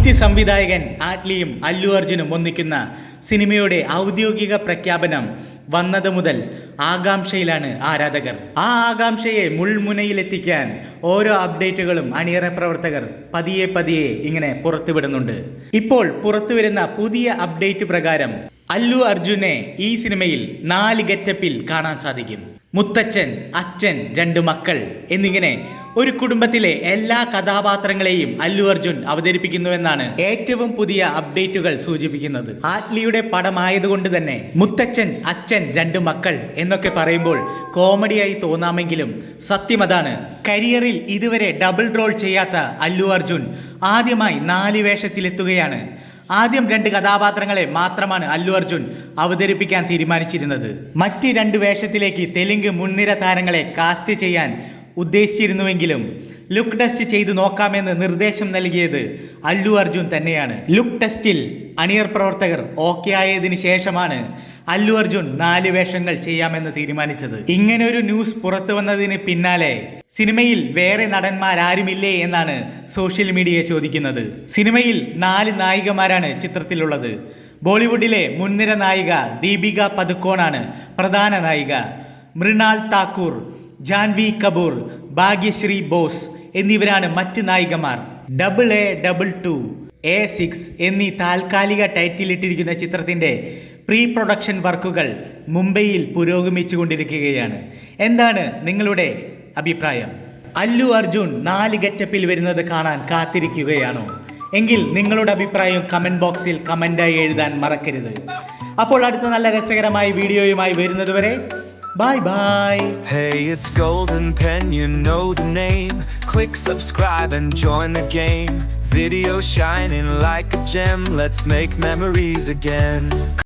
Hit സംവിധായകൻ ആറ്റ്ലിയും അല്ലു അർജുനും ഒന്നിക്കുന്ന സിനിമയുടെ ഔദ്യോഗിക പ്രഖ്യാപനം വന്നത് മുതൽ ആകാംക്ഷയിലാണ് ആരാധകർ. ആ ആകാംക്ഷയെ മുൾമുനയിലെത്തിക്കാൻ ഓരോ അപ്ഡേറ്റുകളും അണിയറ പ്രവർത്തകർ പതിയെ പതിയെ ഇങ്ങനെ പുറത്തുവിടുന്നുണ്ട്. ഇപ്പോൾ പുറത്തുവരുന്ന പുതിയ അപ്ഡേറ്റ് പ്രകാരം അല്ലു അർജുനെ ഈ സിനിമയിൽ നാല് ഗെറ്റപ്പിൽ കാണാൻ സാധിക്കും. മുത്തച്ഛൻ അച്ഛൻ രണ്ട് മക്കൾ എന്നിങ്ങനെ ഒരു കുടുംബത്തിലെ എല്ലാ കഥാപാത്രങ്ങളെയും അല്ലു അർജുൻ അവതരിപ്പിക്കുന്നുവെന്നാണ് ഏറ്റവും പുതിയ അപ്ഡേറ്റുകൾ സൂചിപ്പിക്കുന്നത്. ആറ്റ്ലിയുടെ പടമായതുകൊണ്ട് തന്നെ മുത്തച്ഛൻ അച്ഛൻ രണ്ട് മക്കൾ എന്നൊക്കെ പറയുമ്പോൾ കോമഡിയായി തോന്നാമെങ്കിലും സത്യം അതാണ് കരിയറിൽ ഇതുവരെ ഡബിൾ റോൾ ചെയ്യാത്ത അല്ലു അർജുൻ ആദ്യമായി നാല് വേഷത്തിലെത്തുകയാണ്. ആദ്യം രണ്ട് കഥാപാത്രങ്ങളെ മാത്രമാണ് അല്ലു അർജുൻ അവതരിപ്പിക്കാൻ തീരുമാനിച്ചിരുന്നത്. മറ്റ് രണ്ട് വേഷത്തിലേക്ക് തെലുങ്ക് മുൻനിര താരങ്ങളെ കാസ്റ്റ് ചെയ്യാൻ ഉദ്ദേശിച്ചിരുന്നുവെങ്കിലും ലുക്ക് ടെസ്റ്റ് ചെയ്തു നോക്കാമെന്ന് നിർദ്ദേശം നൽകിയത് അല്ലു അർജുൻ തന്നെയാണ്. ലുക്ക് ടെസ്റ്റിൽ അണിയർ പ്രവർത്തകർ ഓക്കെ ആയതിനു ശേഷമാണ് അല്ലു അർജുൻ നാല് വേഷങ്ങൾ ചെയ്യാമെന്ന് തീരുമാനിച്ചത്. ഇങ്ങനൊരു ന്യൂസ് പുറത്തു വന്നതിന് പിന്നാലെ സിനിമയിൽ വേറെ നടന്മാരാരുമില്ലേ എന്നാണ് സോഷ്യൽ മീഡിയ ചോദിക്കുന്നത്. സിനിമയിൽ നാല് നായികമാരാണ് ചിത്രത്തിലുള്ളത്. ബോളിവുഡിലെ മുൻനിര നായിക ദീപിക പതുക്കോണാണ് പ്രധാന നായിക. മൃണാൾ താക്കൂർ ജാൻവി കപൂർ ഭാഗ്യശ്രീ ബോസ് എന്നിവരാണ് മറ്റ് നായികമാർ. Double A double two A six എന്നീ താൽക്കാലിക ടൈറ്റിലിട്ടിരിക്കുന്ന ചിത്രത്തിന്റെ പ്രീ പ്രൊഡക്ഷൻ വർക്കുകൾ മുംബൈയിൽ പുരോഗമിച്ചുകൊണ്ടിരിക്കുകയാണ്. എന്താണ് നിങ്ങളുടെ അഭിപ്രായം അല്ലു അർജുൻ നാല് ഗെറ്റപ്പിൽ വരുന്നത് കാണാൻ കാത്തിരിക്കുകയാണോ എങ്കിൽ നിങ്ങളുടെ അഭിപ്രായം കമന്റ് ബോക്സിൽ കമന്റായി എഴുതാൻ മറക്കരുത് അപ്പോൾ അടുത്ത നല്ല രസകരമായ വീഡിയോയുമായി വരുന്നതുവരെ bye bye Hey, it's Golden Pen, you know the name. Click subscribe and join the game. Video shining like a gem, let's make memories again.